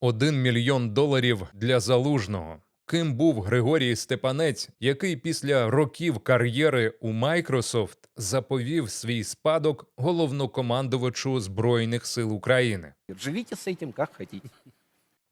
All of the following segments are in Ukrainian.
Один мільйон доларів для залужного. Ким був Григорій Степанець, який після років кар'єри у Microsoft заповів свій спадок головнокомандувачу Збройних сил України? Живіть з цим, як хотите.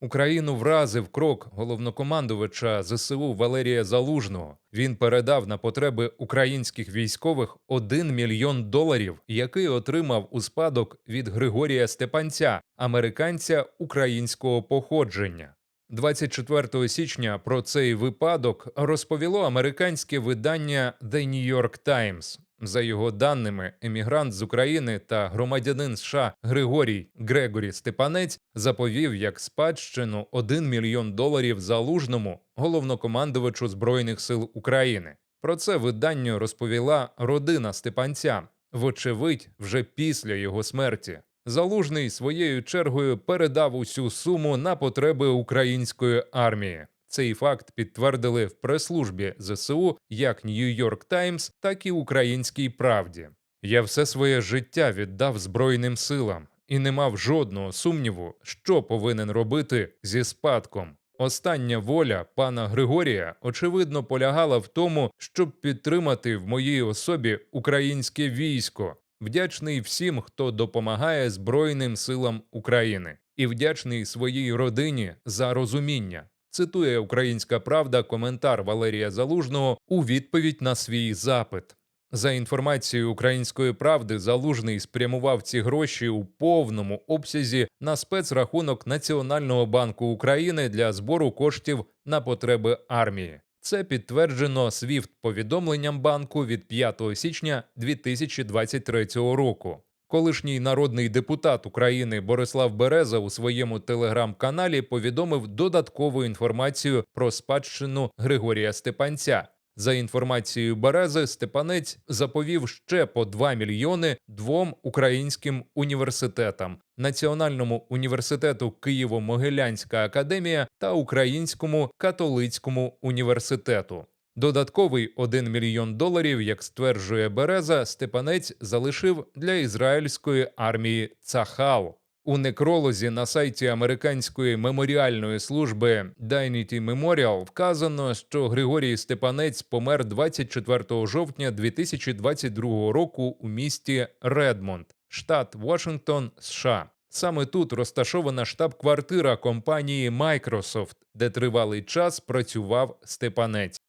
Україну вразив крок головнокомандувача ЗСУ Валерія Залужного. Він передав на потреби українських військових 1 мільйон доларів, який отримав у спадок від Григорія Степанця, американця українського походження. 24 січня про цей випадок розповіло американське видання The New York Times. За його даними, емігрант з України та громадянин США Григорій Грегорі Степанець заповів як спадщину 1 мільйон доларів залужному головнокомандувачу Збройних сил України. Про це виданню розповіла родина Степанця, вочевидь, вже після його смерті. Залужний своєю чергою передав усю суму на потреби української армії. Цей факт підтвердили в прес-службі ЗСУ як Нью-Йорк Таймс, так і Українській Правді. Я все своє життя віддав Збройним силам і не мав жодного сумніву, що повинен робити зі спадком. Остання воля пана Григорія очевидно полягала в тому, щоб підтримати в моїй особі українське військо. Вдячний всім, хто допомагає Збройним силам України, і вдячний своїй родині за розуміння. Цитує Українська Правда коментар Валерія Залужного у відповідь на свій запит. За інформацією Української правди, Залужний спрямував ці гроші у повному обсязі на спецрахунок Національного банку України для збору коштів на потреби армії. Це підтверджено свіфт повідомленням банку від 5 січня 2023 року. Колишній народний депутат України Борислав Береза у своєму телеграм-каналі повідомив додаткову інформацію про спадщину Григорія Степанця. За інформацією Берези, Степанець заповів ще по 2 мільйони двом українським університетам: Національному університету Києво-Могилянська академія та Українському католицькому університету. Додатковий 1 мільйон доларів, як стверджує Береза, Степанець залишив для ізраїльської армії Цахал. У некролозі на сайті американської меморіальної служби Dignity Memorial вказано, що Григорій Степанець помер 24 жовтня 2022 року у місті Редмонд, штат Вашингтон, США. Саме тут розташована штаб-квартира компанії Microsoft, де тривалий час працював Степанець.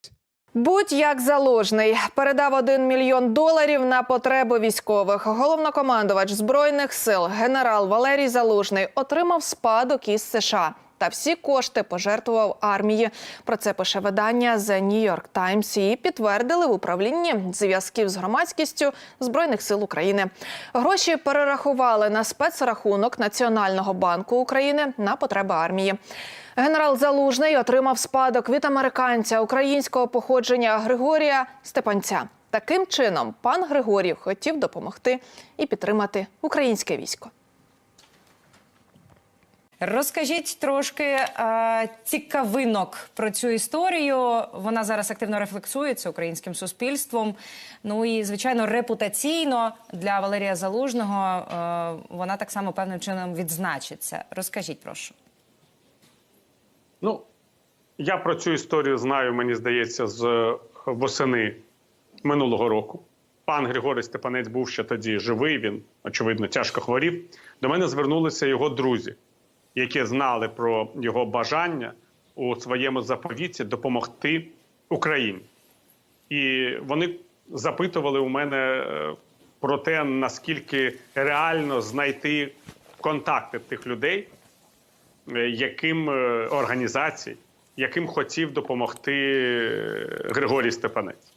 Будь як заложний передав 1 мільйон доларів на потреби військових. Головнокомандувач збройних сил генерал Валерій Залужний отримав спадок із США. Та всі кошти пожертвував армії. Про це пише видання The New York Times і підтвердили в управлінні зв'язків з громадськістю збройних сил України. Гроші перерахували на спецрахунок Національного банку України на потреби армії. Генерал Залужний отримав спадок від американця українського походження Григорія Степанця. Таким чином, пан Григорій хотів допомогти і підтримати українське військо. Розкажіть трошки е, цікавинок про цю історію. Вона зараз активно рефлексується українським суспільством. Ну і звичайно, репутаційно для Валерія Залужного е, вона так само певним чином відзначиться. Розкажіть, прошу. Ну, я про цю історію знаю, мені здається, з восени минулого року. Пан Григорій Степанець був ще тоді живий. Він, очевидно, тяжко хворів. До мене звернулися його друзі, які знали про його бажання у своєму заповіті допомогти Україні. І вони запитували у мене е, про те, наскільки реально знайти контакти тих людей, е, яким е, організацій, яким хотів допомогти Григорій Степанець.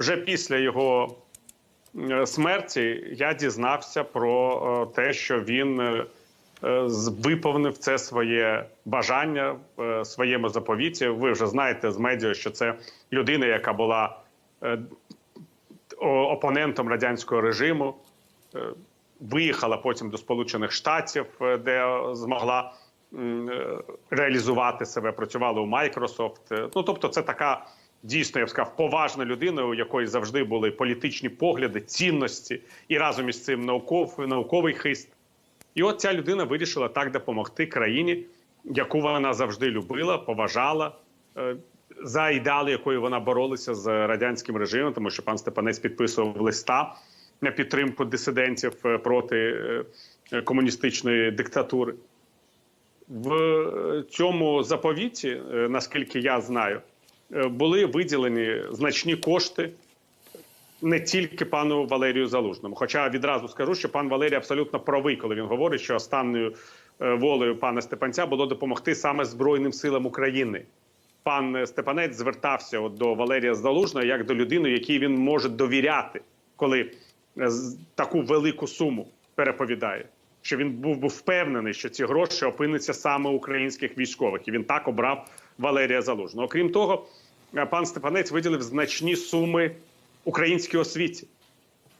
Вже після його смерті я дізнався про те, що він виповнив це своє бажання в е, своєму заповіті. Ви вже знаєте з медіа, що це людина, яка була е, опонентом радянського режиму, е, виїхала потім до Сполучених Штатів, е, де змогла е, реалізувати себе, працювала у Microsoft. Е, Ну тобто, це така дійсно, я б сказав, поважна людина, у якої завжди були політичні погляди, цінності і разом із цим науков, науковий хист. І от ця людина вирішила так допомогти країні яку вона завжди любила, поважала. е, За ідеали, якою вона боролася з радянським режимом, тому що пан Степанець підписував листа на підтримку дисидентів е, проти е, комуністичної диктатури. В цьому заповіті, наскільки я знаю, були виділені значні кошти не тільки пану Валерію Залужному. Хоча відразу скажу, що пан Валерій абсолютно правий, коли він говорить, що останньою е, волею пана Степанця було допомогти саме Збройним силам України. Пан е, Степанець звертався от до Валерія Залужного як до людини, якій він може довіряти, коли е, таку велику суму переповідає. Що він був би впевнений, що ці гроші опиняться саме українських військових, і він так обрав Валерія Залужного. Окрім того, пан Степанець виділив значні суми українській освіті,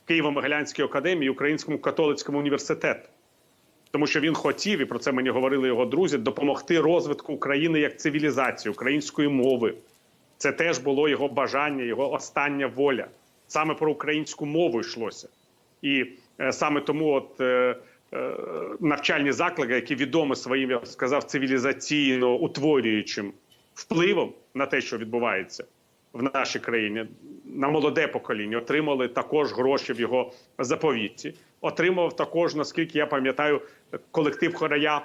Києво-Могилянській академії, Українському католицькому університету. Тому що він хотів, і про це мені говорили його друзі, допомогти розвитку України як цивілізації, української мови. Це теж було його бажання, його остання воля. Саме про українську мову йшлося. І е, саме тому, от е, е, навчальні заклади, які відомі своїм, я б сказав, цивілізаційно утворюючим впливом на те, що відбувається в нашій країні, на молоде покоління, отримали також гроші в його заповіті. Отримав також, наскільки я пам'ятаю, колектив хорая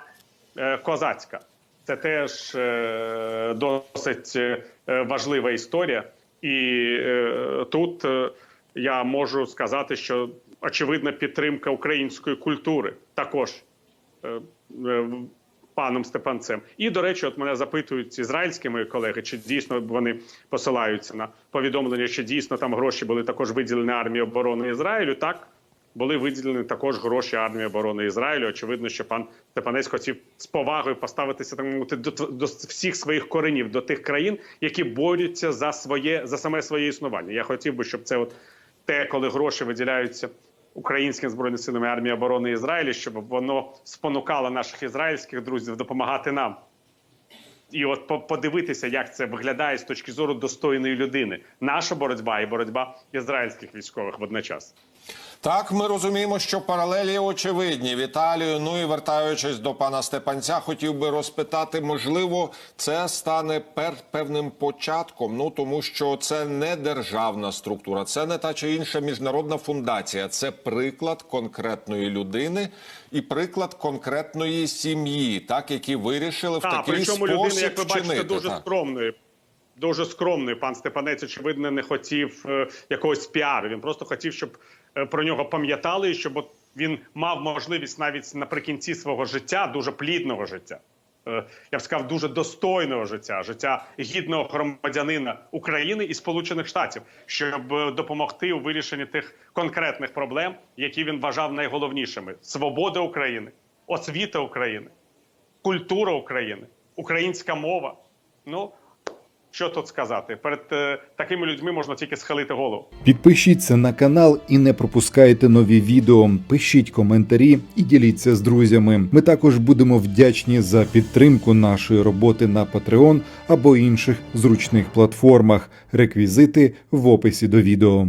е, Козацька. Це теж е, досить е, важлива історія. І тут я можу сказати, що очевидна підтримка української культури також паном Степанцем. І, до речі, от мене запитують ізраїльські мої колеги, чи дійсно вони посилаються на повідомлення, що дійсно там гроші були також виділені армії оборони Ізраїлю. Так були виділені також гроші армії оборони Ізраїлю. Очевидно, що пан Степанець хотів з повагою поставитися так мовити до, до всіх своїх коренів, до тих країн, які борються за своє за саме своє існування. Я хотів би, щоб це от те, коли гроші виділяються українським збройним силами армії оборони Ізраїлю, щоб воно спонукало наших ізраїльських друзів допомагати нам. І от по- подивитися, як це виглядає з точки зору достойної людини. Наша боротьба і боротьба ізраїльських військових водночас. Так, ми розуміємо, що паралелі очевидні. Віталію, ну і вертаючись до пана Степанця, хотів би розпитати, можливо, це стане пер певним початком. Ну тому що це не державна структура, це не та чи інша міжнародна фундація. Це приклад конкретної людини і приклад конкретної сім'ї, так які вирішили в Так, такий причому спосіб людина, як ви бачите, вчинити. дуже так. скромною. Дуже скромний пан Степанець, очевидно, не хотів е, якогось піару. Він просто хотів, щоб е, про нього пам'ятали, і щоб він мав можливість навіть наприкінці свого життя, дуже плідного життя. е, Я б сказав, дуже достойного життя, життя гідного громадянина України і Сполучених Штатів, щоб допомогти у вирішенні тих конкретних проблем, які він вважав найголовнішими: свобода України, освіта України, культура України, українська мова. Ну що тут сказати? Перед е, такими людьми можна тільки схилити голову. Підпишіться на канал і не пропускайте нові відео. Пишіть коментарі і діліться з друзями. Ми також будемо вдячні за підтримку нашої роботи на Patreon або інших зручних платформах. Реквізити в описі до відео.